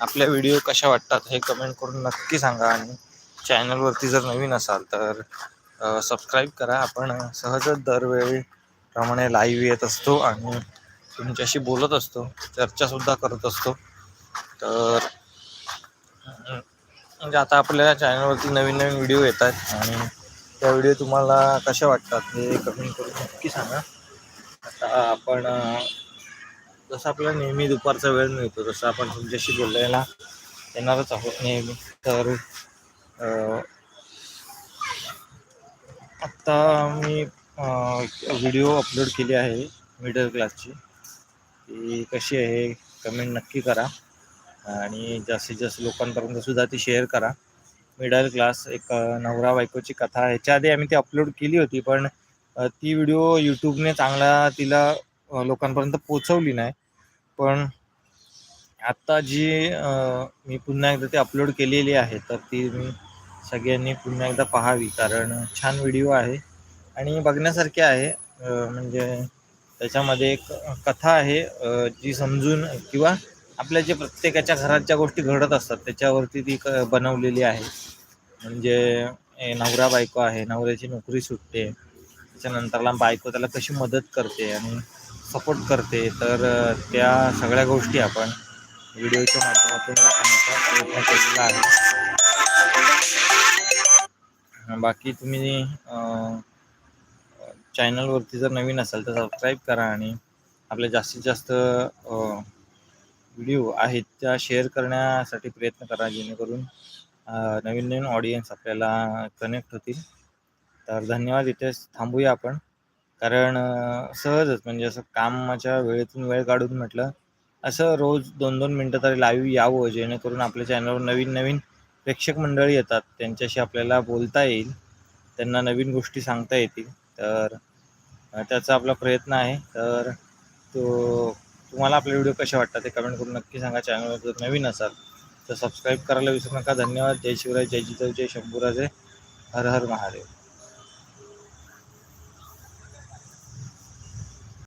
आपल्या व्हिडिओ कशा वाटतात हे कमेंट करून नक्की सांगा आणि चॅनलवरती जर नवीन असाल तर सबस्क्राईब करा. आपण सहजच दरवेळीप्रमाणे लाईव्ह येत असतो आणि तुमच्याशी बोलत असतो चर्चासुद्धा करत असतो. तर म्हणजे आता आपल्या चॅनलवरती नवीन नवीन व्हिडिओ येत आहेत आणि त्या व्हिडिओ तुम्हाला कशा वाटतात हे कमेंट करून नक्की सांगा. आता आपण जसं आपल्याला नेहमी दुपारचा वेळ मिळतो तसं आपण तुमच्याशी बोलायला येणारच आहोत नेहमी. तर आत्ता मी व्हिडिओ अपलोड केली आहे मिडल क्लासची ती कशी आहे कमेंट नक्की करा. आणि जास्तीत जास्त लोकांपर्यंत सुद्धा ती शेअर करा. मिडल क्लास एक नवरा बायकोची कथा. ह्याच्या आधी आम्ही ती अपलोड केली होती पण ती व्हिडिओ यूट्यूबने चांगला तिला लोकांपर्यंत पोचवली नाही. पण आत्ता जी मी पुन्हा एकदा ती अपलोड केलेली आहे तर ती मी सगळ्यांनी पुन्हा एकदा पाहावी कारण छान व्हिडिओ आहे. आणि बघण्यासारखी आहे म्हणजे त्याच्यामध्ये एक कथा आहे जी समजून किंवा आपल्या जे प्रत्येकाच्या घरात ज्या गोष्टी घडत असतात त्याच्यावरती ती क बनवलेली आहे. म्हणजे नवरा बायको आहे नवऱ्याची नोकरी सुटते त्याच्यानंतरला बायको त्याला कशी मदत करते आणि सपोर्ट करते तर त्या सगळ्या गोष्टी आपण व्हिडिओच्या माध्यमातून दाखवण्याचा प्रयत्न केलेला आहे. बाकी तुम्ही चॅनलवरती जर नवीन असाल तर सबस्क्राईब करा आणि आपले जास्तीत जास्त व्हिडिओ आहेत त्या शेअर करण्यासाठी प्रयत्न करा जेणेकरून नवीन नवीन ऑडियन्स आपल्याला कनेक्ट होतील. तर धन्यवाद इथेच थांबूया आपण. कारण सहजच म्हणजे असं कामाच्या वेळेतून वेळ काढून म्हटलं असं रोज दोन दोन मिनटं तरी लाईव्ह यावं जेणेकरून आपल्या चॅनलवर नवीन नवीन प्रेक्षक मंडळी येतात. त्यांच्याशी आपल्याला बोलता येईल. त्यांना नवीन गोष्टी सांगता येतील. तर त्याचा आपला प्रयत्न आहे. तर तो तुम्हाला आपले व्हिडिओ कसे वाटतात ते कमेंट करून नक्की सांगा. चॅनलवर जर नवीन असाल तर सबस्क्राईब करायला विसरू नका. धन्यवाद. जय शिवराय. जय जिजाऊ. जय शंभूराजे. हर हर महादेव.